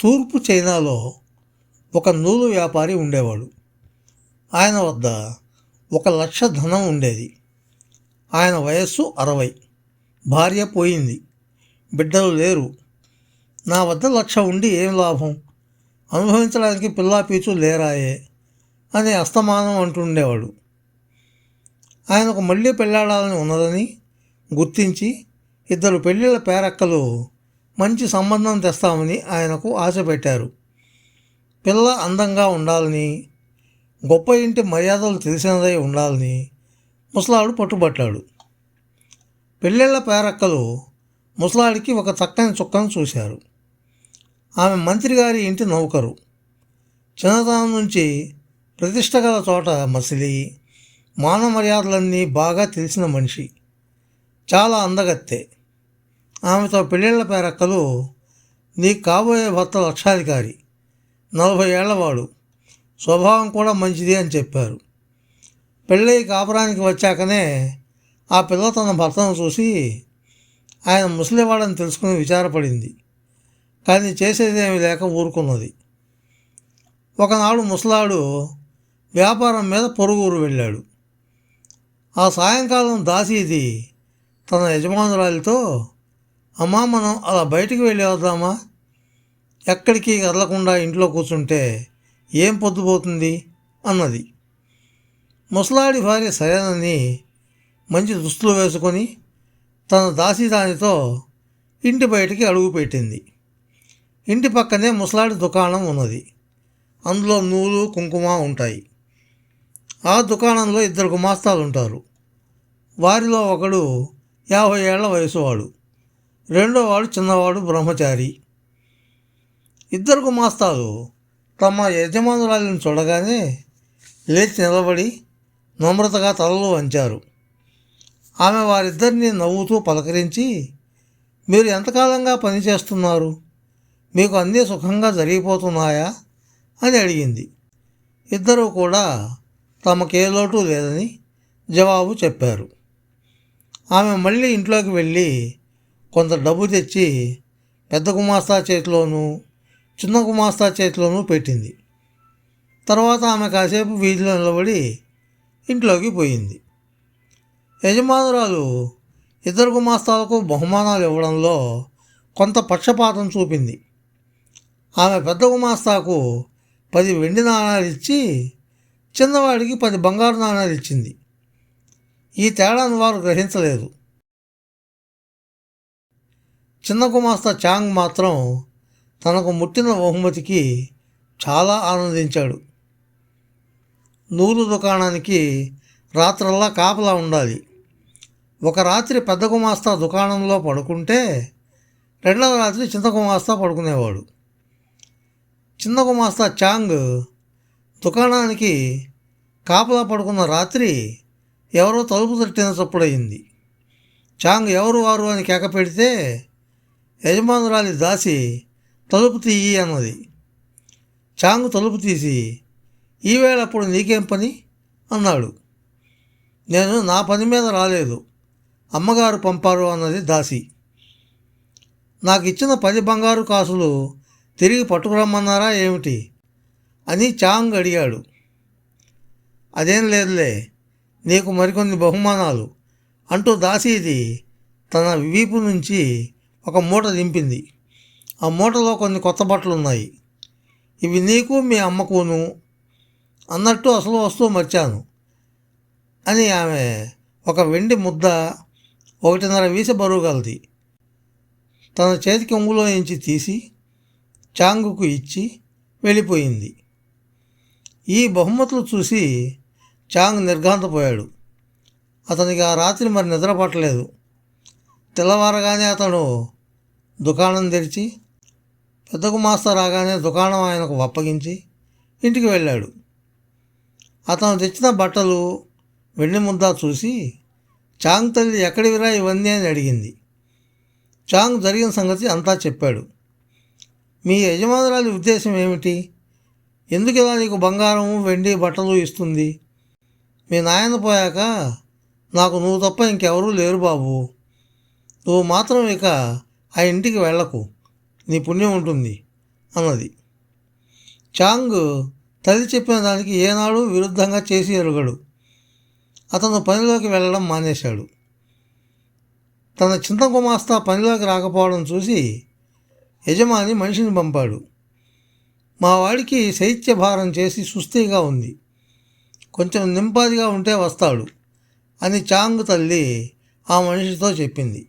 తూర్పు చైనాలో ఒక నూలు వ్యాపారి ఉండేవాడు. ఆయన వద్ద ఒక లక్ష ధనం ఉండేది. ఆయన వయస్సు అరవై. భార్య పోయింది. బిడ్డలు లేరు. నా వద్ద లక్ష ఉండి ఏం లాభం? అనుభవించడానికి పిల్లా పీచు లేరాయే అని అస్తమానం అంటుండేవాడు. ఆయనకు మళ్ళీ పెళ్ళాడాలని ఉన్నదని గుర్తించి ఇద్దరు పెళ్ళిళ్ళ పేరక్కలు మంచి సంబంధం తెస్తామని ఆయనకు ఆశ పెట్టారు. పిల్ల అందంగా ఉండాలని గొప్ప ఇంటి మర్యాదలు తెలిసినదై ఉండాలని ముసలాడు పట్టుబట్టాడు. పెళ్ళిళ్ళ పేరక్కలు ముసలాడికి ఒక చక్కని చుక్కను చూశారు. ఆమె మంత్రి గారి ఇంటి నౌకరు. చిన్నతనం నుంచి ప్రతిష్ట గల చోట మసిలి మానవ మర్యాదలన్నీ బాగా తెలిసిన మనిషి. చాలా అందగత్తే. ఆమెతో పెళ్ళిళ్ళ పేరక్కలు నీకు కాబోయే భర్త లక్షాధికారి. నలభై ఏళ్ళవాడు. స్వభావం కూడా మంచిది అని చెప్పారు. పెళ్ళై కాపురానికి వచ్చాకనే ఆ పిల్ల తన భర్తను చూసి ఆయన ముసలివాడని తెలుసుకుని విచారపడింది. కానీ చేసేదేమీ లేక ఊరుకున్నది. ఒకనాడు ముసలాడు వ్యాపారం మీద పొరుగురు వెళ్ళాడు. ఆ సాయంకాలం దాసీది తన యజమానురాలితో అమ్మా మనం అలా బయటికి వెళ్ళి వద్దామా ఎక్కడికి కదలకుండా ఇంట్లో కూర్చుంటే ఏం పొద్దుపోతుంది? అన్నది. ముసలాడి భార్య సరేనని మంచి దుస్తులు వేసుకొని తన దాసిదానితో ఇంటి బయటికి అడుగు పెట్టింది. ఇంటి పక్కనే ముసలాడి దుకాణం ఉన్నది. అందులో నూలు కుంకుమ ఉంటాయి. ఆ దుకాణంలో ఇద్దరు గుమాస్తాలు ఉంటారు. వారిలో ఒకడు యాభై ఏళ్ళ వయసువాడు. రెండోవాడు చిన్నవాడు బ్రహ్మచారి. ఇద్దరు గుమాస్తాలు తమ యజమానురాలను చూడగానే లేచి నిలబడి నమ్రతగా తలలు వంచారు. ఆమె వారిద్దరిని నవ్వుతూ పలకరించి మీరు ఎంతకాలంగా పనిచేస్తున్నారు మీకు అన్నీ సుఖంగా జరిగిపోతున్నాయా? అని అడిగింది. ఇద్దరూ కూడా తమకే లోటు లేదని జవాబు చెప్పారు. ఆమె మళ్ళీ ఇంట్లోకి వెళ్ళి కొంత డబ్బు తెచ్చి పెద్ద గుమాస్తా చేతిలోనూ చిన్న గుమాస్తా చేతిలోనూ పెట్టింది. తర్వాత ఆమె కాసేపు వీధిలో నిలబడి ఇంట్లోకి పోయింది. యజమానురాలు ఇద్దరు గుమాస్తాలకు బహుమానాలు ఇవ్వడంలో కొంత పక్షపాతం చూపింది. ఆమె పెద్ద గుమాస్తాకు పది వెండి నాణాలు ఇచ్చి చిన్నవాడికి పది బంగారు నాణాలు ఇచ్చింది. ఈ తేడాను వారు గ్రహించలేదు. చిన్న గుమాస్తా చాంగ్ మాత్రం తనకు ముట్టిన బహుమతికి చాలా ఆనందించాడు. నూలు దుకాణానికి రాత్రల్లా కాపలా ఉండాలి. ఒక రాత్రి పెద్ద గుమాస్తా దుకాణంలో పడుకుంటే రెండవ రాత్రి చిన్న గుమాస్తా పడుకునేవాడు. చిన్న గుమాస్తా చాంగ్ దుకాణానికి కాపలా పడుకున్న రాత్రి ఎవరో తలుపు తట్టిన చప్పుడయింది చాంగ్ ఎవరు వారు అని కేక పెడితే యజమానురాలి దాసి తలుపు తీయి అన్నది. చాంగ్ తలుపు తీసి ఈవేళప్పుడు నీకేం పని? అన్నాడు. నేను నా పని మీద రాలేదు. అమ్మగారు పంపారు అన్నది దాసి. నాకు ఇచ్చిన పది బంగారు కాసులు తిరిగి పట్టుకురమ్మన్నారా ఏమిటి? అని చాంగ్ అడిగాడు. అదేం లేదులే నీకు మరికొన్ని బహుమానాలు. అంటూ దాసీది తన వీపు నుంచి ఒక మూట దింపింది. ఆ మూటలో కొన్ని కొత్త బట్టలు ఉన్నాయి ఇవి నీకు మీ అమ్మకును అన్నట్టు అసలు వస్తువు మర్చాను అని ఆమె ఒక వెండి ముద్ద ఒకటిన్నర వీస బరువు గలది. తన చేతికి ఒంగులో నుంచి తీసి చాంగుకు ఇచ్చి వెళ్ళిపోయింది. ఈ బహుమతులు చూసి చాంగ్ నిర్ఘాంతపోయాడు. అతనికి ఆ రాత్రి మరి నిద్ర పట్టలేదు. తెల్లవారగానే అతను దుకాణం తెరిచి పెద్ద గుమాస్తా రాగానే దుకాణం ఆయనకు అప్పగించి ఇంటికి వెళ్ళాడు. అతను తెచ్చిన బట్టలు వెండి ముద్ద చూసి చాంగ్ తల్లి ఎక్కడివిరా ఇవన్నీ అని అడిగింది. చాంగ్ జరిగిన సంగతి అంతా చెప్పాడు. మీ యజమానురాలి ఉద్దేశం ఏమిటి? ఎందుకు ఇలా నీకు బంగారం వెండి బట్టలు ఇస్తుంది? మీ నాయన పోయాక నాకు నువ్వు తప్ప ఇంకెవరూ లేరు బాబు. నువ్వు మాత్రం ఇక ఆ ఇంటికి వెళ్ళకు. నీ పుణ్యం ఉంటుంది అన్నది. చాంగ్ తల్లి చెప్పిన దానికి ఏనాడు విరుద్ధంగా చేసి ఎరుగడు. అతను పనిలోకి వెళ్ళడం మానేశాడు. తన చింత గుమాస్తా పనిలోకి రాకపోవడం చూసి యజమాని మనిషిని పంపాడు. మా వాడికి శైత్య భారం చేసి సుస్థిగా ఉంది. కొంచెం నింపాదిగా ఉంటే వస్తాడు అని చాంగ్ తల్లి ఆ మనిషితో చెప్పింది.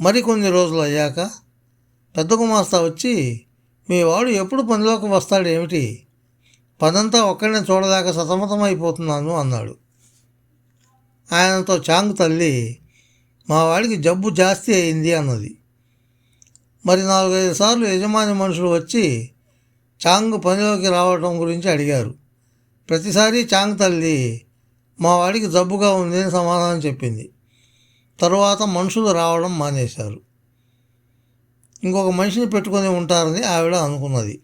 మరికొన్ని రోజులు అయ్యాక పెద్ద గుమాస్తా వచ్చి మీ వాడు ఎప్పుడు పనిలోకి వస్తాడేమిటి పనంతా ఒక్కడిని చూడలేక సతమతమైపోతున్నాను అన్నాడు. ఆయనతో చాంగ్ తల్లి మా వాడికి జబ్బు జాస్తి అయింది అన్నది. మరి నాలుగైదు సార్లు యజమాని మనుషులు వచ్చి చాంగ్ పనిలోకి రావడం గురించి అడిగారు. ప్రతిసారి చాంగ్ తల్లి మా వాడికి జబ్బుగా ఉంది అని సమాధానం చెప్పింది. తరువాత మనుషులు రావడం మానేశారు. ఇంకొక మనిషిని పెట్టుకొని ఉంటారని ఆవిడ అనుకున్నది.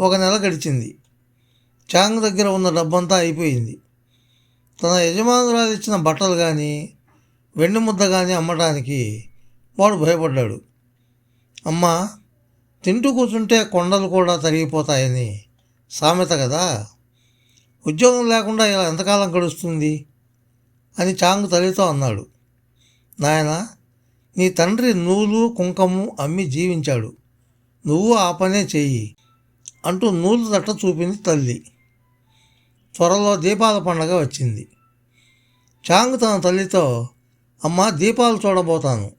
ఒక నెల గడిచింది. చాంగ్ దగ్గర ఉన్న డబ్బంతా అయిపోయింది. తన యజమానురాలు ఇచ్చిన బట్టలు కానీ వెండి ముద్ద కానీ అమ్మడానికి వాడు భయపడ్డాడు. అమ్మ తింటూ కూర్చుంటే కొండలు కూడా తరిగిపోతాయని సామెత కదా. ఉద్యోగం లేకుండా ఇలా ఎంతకాలం గడుస్తుంది? అని చాంగ్ తల్లితో అన్నాడు. నాయన నీ తండ్రి నూలు కుంకము అమ్మి జీవించాడు. నువ్వు ఆ పనే చెయ్యి అంటూ నూలు తట్ట చూపింది తల్లి. త్వరలో దీపాల పండగ వచ్చింది. చాంగ్ తన తల్లితో అమ్మ దీపాలు చూడబోతాను.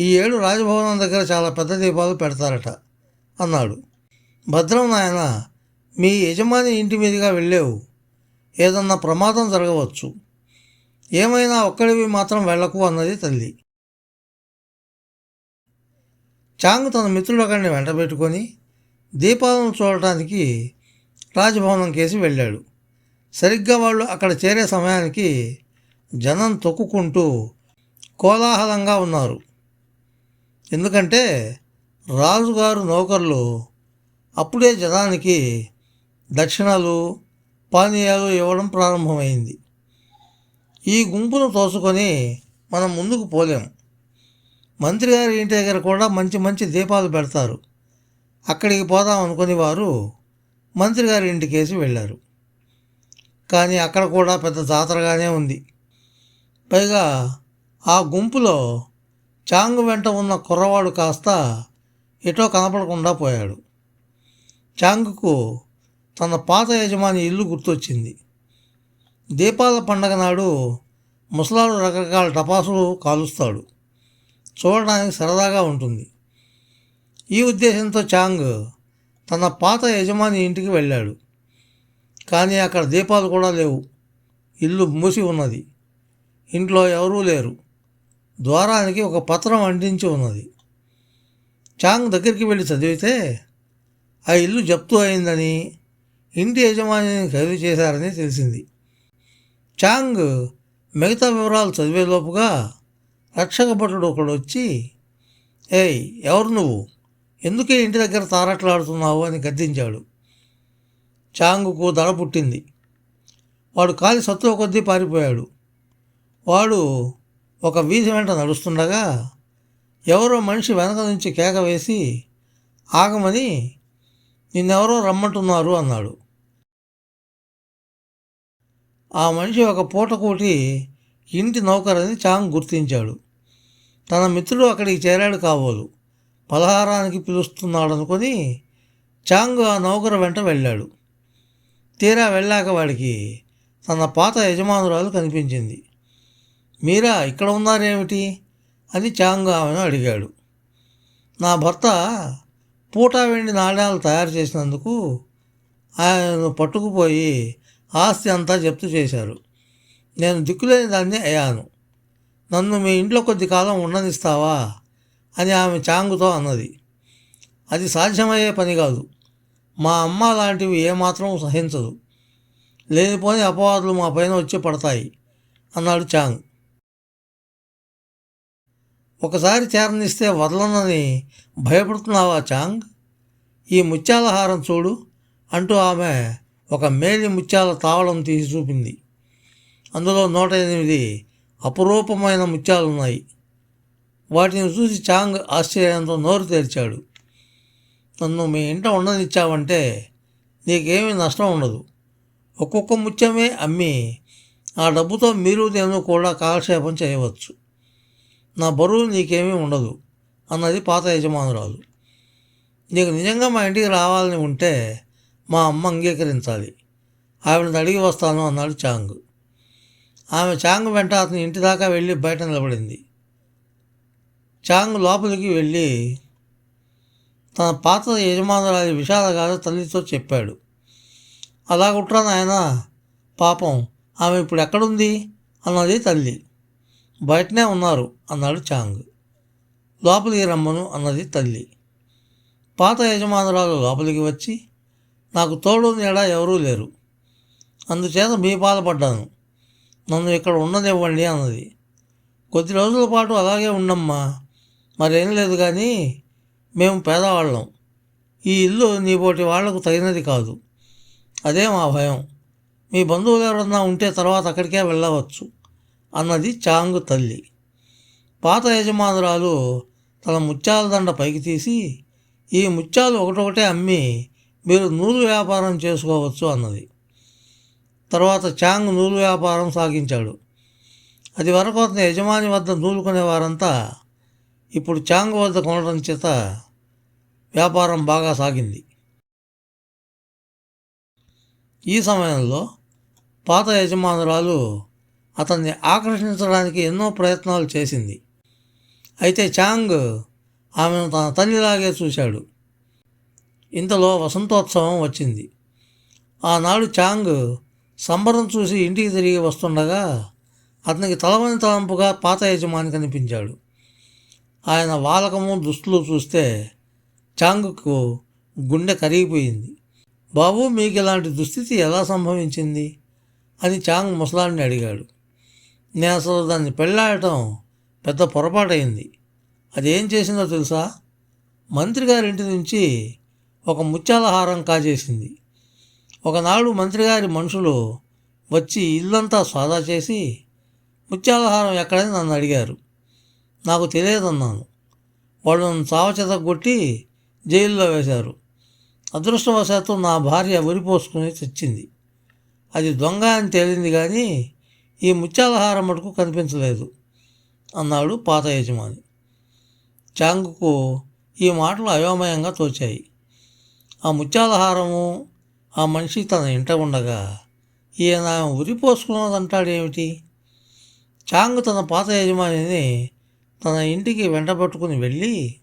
ఈ ఏడు రాజభవనం దగ్గర చాలా పెద్ద దీపాలు పెడతారట అన్నాడు. భద్రం నాయన మీ యజమాని ఇంటి మీదుగా వెళ్ళేవు. ఏదన్నా ప్రమాదం జరగవచ్చు. ఏమైనా ఒక్కడివి మాత్రం వెళ్ళకు అన్నది తల్లి. చాంగ్ తన మిత్రుడు వెంటబెట్టుకొని దీపాలను చూడటానికి రాజభవనం కేసి వెళ్ళాడు. సరిగ్గా వాళ్ళు అక్కడ చేరే సమయానికి జనం తొక్కుకుంటూ కోలాహలంగా ఉన్నారు. ఎందుకంటే రాజుగారు నౌకర్లు అప్పుడే జనానికి దక్షిణాలు పానీయాలు ఇవ్వడం ప్రారంభమైంది. ఈ గుంపును తోసుకొని మనం ముందుకు పోలేం. మంత్రి గారి ఇంటి దగ్గర కూడా మంచి మంచి దీపాలు పెడతారు. అక్కడికి పోదాం అనుకుని వారు మంత్రి గారి ఇంటికేసి వెళ్ళారు. కానీ అక్కడ కూడా పెద్ద జాతరగానే ఉంది. పైగా ఆ గుంపులో చాంగు వెంట ఉన్న కుర్రవాడు కాస్త ఎటో కనపడకుండా పోయాడు. చాంగుకు తన పాత యజమాని ఇల్లు గుర్తొచ్చింది. దీపాల పండగ నాడు ముసలాడు రకరకాల టపాసులు కాలుస్తాడు. చూడడానికి సరదాగా ఉంటుంది. ఈ ఉద్దేశంతో చాంగ్ తన పాత యజమాని ఇంటికి వెళ్ళాడు. కానీ అక్కడ దీపాలు కూడా లేవు. ఇల్లు మూసి ఉన్నది. ఇంట్లో ఎవరూ లేరు. ద్వారానికి ఒక పత్రం అంటించి ఉన్నది. చాంగ్ దగ్గరికి వెళ్ళి చదివితే ఆ ఇల్లు జప్తు అయిందని ఇంటి యజమానిని ఖరీదు చేశారని తెలిసింది. చాంగ్ మిగతా వివరాలు చదివేలోపుగా రక్షక భటుడు ఒకడు వచ్చి ఏయ్ ఎవరు నువ్వు? ఎందుకే ఇంటి దగ్గర తారట్లాడుతున్నావు? అని గద్దించాడు. చాంగుకు దడ పుట్టింది. వాడు కాలి సత్తువ కొద్దీ పారిపోయాడు. వాడు ఒక వీధి వెంట నడుస్తుండగా ఎవరో మనిషి వెనక నుంచి కేక వేసి ఆగమని నిన్నెవరో రమ్మంటున్నారు అన్నాడు. ఆ మనిషి ఒక పూటకోటి ఇంటి నౌకరని చాంగ్ గుర్తించాడు. తన మిత్రుడు అక్కడికి చేరాడు కావోలు పలహారానికి పిలుస్తున్నాడు అనుకొని చాంగ్ ఆ నౌకర వెంట వెళ్ళాడు. తీరా వెళ్ళాక వాడికి తన పాత యజమానురాలు కనిపించింది. మీరా ఇక్కడ ఉన్నారేమిటి? అని చాంగ్ ఆమెను అడిగాడు. నా భర్త పూటా వెండి నాణ్యాలు తయారు చేసినందుకు ఆయనను పట్టుకుపోయి ఆస్తి అంతా జప్తు చేశారు. నేను దిక్కులేని దాన్ని అయ్యాను. నన్ను మీ ఇంట్లో కొద్ది కాలం ఉండనిస్తావా అని ఆమె చాంగుతో అన్నది. అది సాధ్యమయ్యే పని కాదు. మా అమ్మ లాంటివి ఏమాత్రం సహించదు. లేనిపోని అపవాదులు మా పైన వచ్చి పడతాయి అన్నాడు చాంగ్. ఒకసారి చేరనిస్తే వదలనని భయపడుతున్నావా చాంగ్? ఈ ముత్యాలహారం చూడు అంటూ ఆమె ఒక మేలి ముత్యాల తావళం తీసి చూపింది. అందులో నూట ఎనిమిది అపురూపమైన ముత్యాలున్నాయి. వాటిని చూసి చాంగ్ ఆశ్చర్యంతో నోరు తెరిచాడు. నన్ను మీ ఇంట ఉండనిచ్చావంటే నీకేమీ నష్టం ఉండదు. ఒక్కొక్క ముత్యమే అమ్మి ఆ డబ్బుతో మీరు నేను కూడా కాలక్షేపం చేయవచ్చు. నా బరువు నీకేమీ ఉండదు అన్నది పాత యజమానురాలు. నీకు నిజంగా మా ఇంటికి రావాలని ఉంటే మా అమ్మ అంగీకరించాలి. ఆవిడని అడిగి వస్తాను అన్నాడు చాంగ్. ఆమె చాంగ్ వెంట అతని ఇంటి దాకా వెళ్ళి బయట నిలబడింది. చాంగ్ లోపలికి వెళ్ళి తన పాత యజమానురాలి విషాదగారు తల్లితో చెప్పాడు. అలా కుట్రా నాయన పాపం ఆమె ఇప్పుడు ఎక్కడుంది? అన్నది తల్లి. బయటనే ఉన్నారు అన్నాడు చాంగ్. లోపలికి రమ్మను అన్నది తల్లి. పాత యజమానురాలు లోపలికి వచ్చి నాకు తోడు నీడ ఎవరూ లేరు. అందుచేత మీ బాధపడ్డాను నన్ను ఇక్కడ ఉండనివ్వండి అన్నది. కొద్ది రోజుల పాటు అలాగే ఉండమ్మా. మరేం లేదు కానీ మేము పేదవాళ్ళం. ఈ ఇల్లు నీ పోటీ వాళ్ళకు తగినది కాదు. అదే మా భయం. మీ బంధువులు ఎవరన్నా ఉంటే తర్వాత అక్కడికే వెళ్ళవచ్చు అన్నది చాంగ్ తల్లి. పాత యజమానురాలు తన ముత్యాల దండ పైకి తీసి ఈ ముత్యాలు ఒకటొకటే అమ్మి మీరు నూలు వ్యాపారం చేసుకోవచ్చు అన్నది. తర్వాత చాంగ్ నూలు వ్యాపారం సాగించాడు. అది వరకు అతని యజమాని వద్ద నూలు కొనేవారంతా ఇప్పుడు చాంగ్ వద్ద కొనడం చేత వ్యాపారం బాగా సాగింది. ఈ సమయంలో పాత యజమానురాలు అతన్ని ఆకర్షించడానికి ఎన్నో ప్రయత్నాలు చేసింది. అయితే చాంగ్ ఆమెను తన తల్లిలాగే చూశాడు. ఇంతలో వసంతోత్సవం వచ్చింది. ఆనాడు చాంగ్ సంబరం చూసి ఇంటికి తిరిగి వస్తుండగా అతనికి తలవని తలంపుగా పాత యజమాని కనిపించాడు. ఆయన వాలకము దుస్తులు చూస్తే చాంగ్కు గుండె కరిగిపోయింది. బాబు మీకు ఇలాంటి దుస్థితి ఎలా సంభవించింది? అని చాంగ్ ముసలాడిని అడిగాడు. నేను అసలు దాన్ని పెళ్ళాడటం పెద్ద పొరపాటైంది అదేం చేసిందో తెలుసా? మంత్రి గారింటి నుంచి ఒక ముత్యాల హారం కాజేసింది. ఒకనాడు మంత్రిగారి మనుషులు వచ్చి ఇల్లంతా సాదా చేసి ముత్యాలహారం ఎక్కడని నన్ను అడిగారు. నాకు తెలియదన్నాను. వాళ్ళు నన్ను చావచెతగొట్టి జైల్లో వేశారు. అదృష్టవశాత్తు నా భార్య ఉరిపోసుకుని తెచ్చింది అది దొంగ అని తేలింది కానీ ఈ ముత్యాలహారం మటుకు కనిపించలేదు అన్నాడు పాత యజమాని. చాంగుకు ఈ మాటలు అయోమయంగా తోచాయి. ఆ ముత్యాలహారము ఆ మనిషి తన ఇంట ఉండగా ఈయన ఉరిపోసుకున్నదంటాడేమిటి చాంగ్ తన పాత యజమానిని తన ఇంటికి వెంటబట్టుకుని వెళ్ళి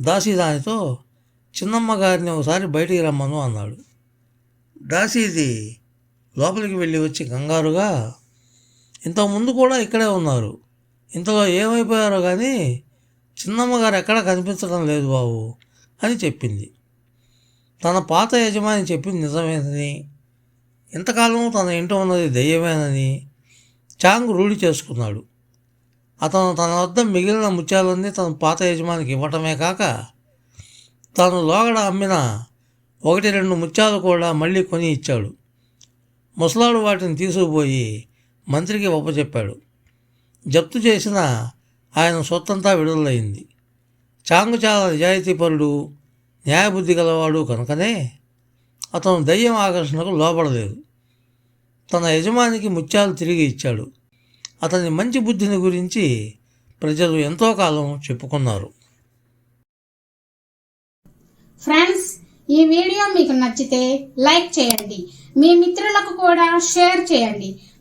దాసీదానితో చిన్నమ్మ గారిని ఒకసారి బయటికి రమ్మను అన్నాడు. దాసీది లోపలికి వెళ్ళి వచ్చి కంగారుగా ఇంతకుముందు కూడా ఇక్కడే ఉన్నారు. ఇంతలో ఏమైపోయారో కానీ చిన్నమ్మగారు ఎక్కడ కనిపించడం లేదు బాబు అని చెప్పింది. తన పాత యజమాని చెప్పింది నిజమేనని ఇంతకాలం తన ఇంట ఉన్నది దెయ్యమేనని చాంగ్ రూఢి చేసుకున్నాడు. అతను తన వద్ద మిగిలిన ముత్యాలన్నీ తన పాత యజమానికి ఇవ్వటమే కాక తాను లోగడ అమ్మిన ఒకటి రెండు ముత్యాలు కూడా మళ్ళీ కొని ఇచ్చాడు. ముసలాడు వాటిని తీసుకుపోయి మంత్రికి ఒప్పచెప్పాడు జప్తు చేసిన ఆయన సొత్తంతా విడుదలైంది. చాంగు చాలా నిజాయితీపరుడు న్యాయబుద్ధి గలవాడు కనుకనే అతను దయ్యం ఆకర్షణకు లోపడలేదు తన యజమానికి ముత్యాలు తిరిగి ఇచ్చాడు. అతని మంచి బుద్ధిని గురించి ప్రజలు ఎంతో కాలం చెప్పుకున్నారు. ఫ్రెండ్స్ ఈ వీడియో మీకు నచ్చితే లైక్ చేయండి. మీ మిత్రులకు కూడా షేర్ చేయండి.